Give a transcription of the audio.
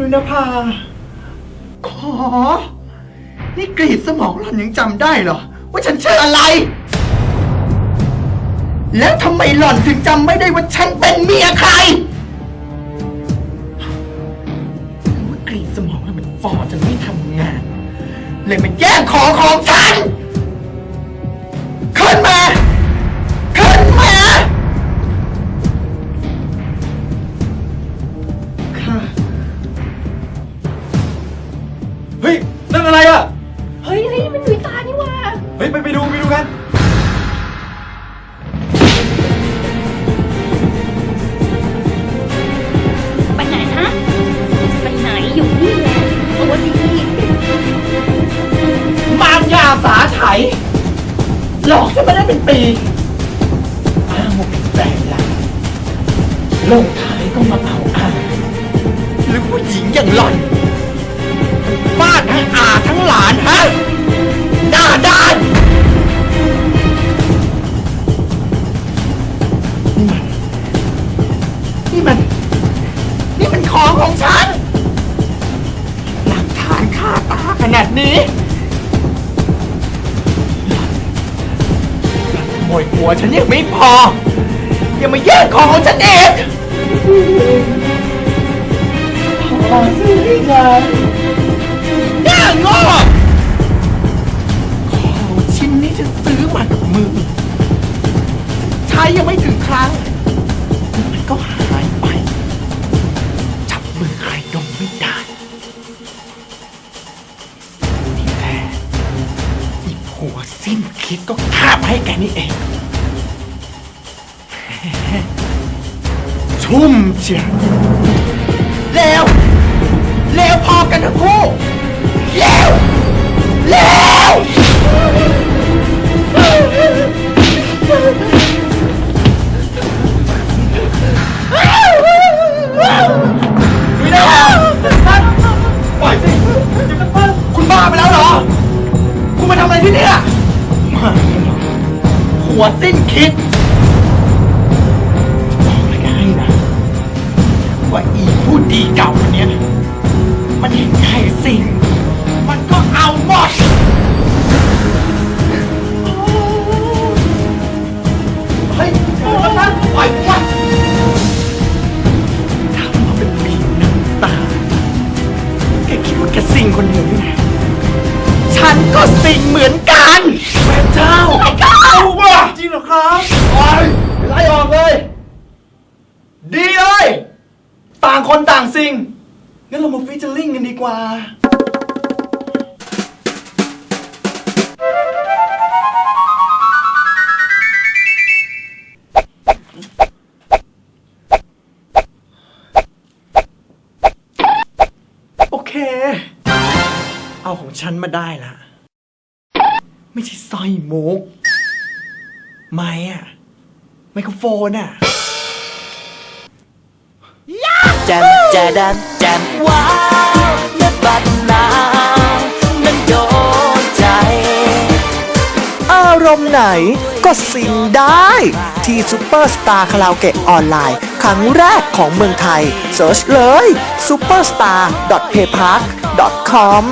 วินภา ขอ นี่กรีดสมองหล่อนยังจำได้เหรอ ว่าฉันชื่ออะไร แล้วทำไมหล่อนถึงจำไม่ได้ว่าฉันเป็นเมียใครหรือว่ากรีดสมองแล้วมันฟอจนไม่ทำงาน เลยมันแย่งของของฉัน ดูไปดูกัน ไปไหนฮะ ไปไหนอยู่นี่แหละตัวดีมารยาสาไถหลอกฉันมาได้เป็นปีอ้างว่าเป็นแฟนเราลงท้ายก็มาเอาอ้างหรือผู้หญิงอย่างหล่อนบ้านทั้งอาทั้งหลานฮะหน้าด้านนี่ ตาขนาดนี้ขโมยหัวฉันยังไม่พอ ยังมาแย่งของของฉันเองขอซื้อให้ฉันแย่งอของชิ้นนี้ฉันซื้อมากับมือ ใช้ยังไม่ถึงครั้ง มันก็หาย หัวสิ้นคิดก็ฆ่ามาให้แกนี่เอง ชุ่มเชียวแล้วแล้วพอกันทั้งคู่แล้วแล้ว วสิ้นคิดบอกเลยให้นะว่าอีผู้ดีเก่าคนเนี้ยมันเห็นใครสิ่ง มันก็เอาหมด เฮ้ยเดี๋ยวนะปล่อยกูวะทำมาเป็นปีน้ำตา แกคิดว่าแกสิ่งคนเดียวนี่ไงฉันก็สิ่งเหมือนกัน คนต่างสิ่ง งั้นเรามาฟิชเชอร์ลิงกันดีกว่า โอเค เอาของฉันมาได้ละ ไม่ใช่สร้อยมุก ไม่อะไมโครโฟนอะ จมแจดันแจมว้าวและบัดนาวนั้นโดนใจ อารมณ์ไหนก็สิ่งได้ ที่ซูเปอร์สตาร์คาราโอเกะออนไลน์ ครั้งแรกของเมืองไทยเซิร์ชเลย superstar.paypark.com